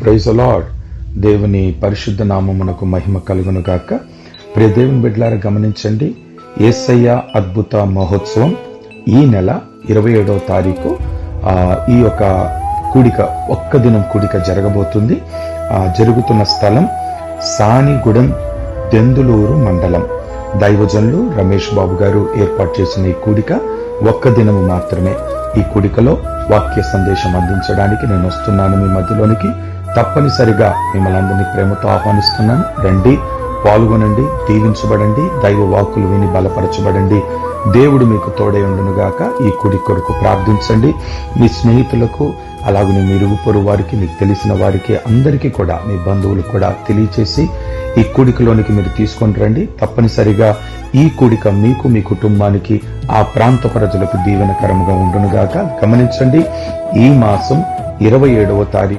Praise lord దేవుని పరిశుద్ధ నామమునకు మహిమ కలుగును గాక. ప్రియ దేవుని బిడ్డలారా గమనించండి. ఏసయ్య అద్భుత మహోత్సవం ఈ నెల ఇరవై ఏడవ తారీఖు ఈ యొక్క కూడిక ఒక్క దినం కూడిక జరగబోతుంది. జరుగుతున్న స్థలం సానిగూడెం దెందులూరు మండలం. దైవజనులు రమేష్ బాబు గారు ఏర్పాటు చేసిన ఈ కూడిక ఒక్క దినము మాత్రమే. ఈ కూడికలో వాక్య సందేశం అందించడానికి నేను వస్తున్నాను మీ మధ్యలోనికి. తప్పనిసరిగా మిమ్మల్ని అందరినీ ప్రేమతో ఆహ్వానిస్తున్నాను. రండి పాల్గొనండి దీవించబడండి దైవ వాక్కులు విని బలపరచబడండి. దేవుడు మీకు తోడై ఉండునుగాక ఈ కుడి కొరకు ప్రార్థించండి. మీ స్నేహితులకు అలాగనే మీ ఇరుగు వారికి మీకు తెలిసిన వారికి అందరికీ కూడా మీ బంధువులు కూడా తెలియచేసి ఈ కూడికలోనికి మీరు తీసుకొని రండి. తప్పనిసరిగా ఈ కూడిక మీకు మీ కుటుంబానికి ఆ ప్రాంత ప్రజలకు దీవెనకరంగా ఉండునుగాక గమనించండి. ఈ మాసం ఇరవై ఏడవ తారీఖు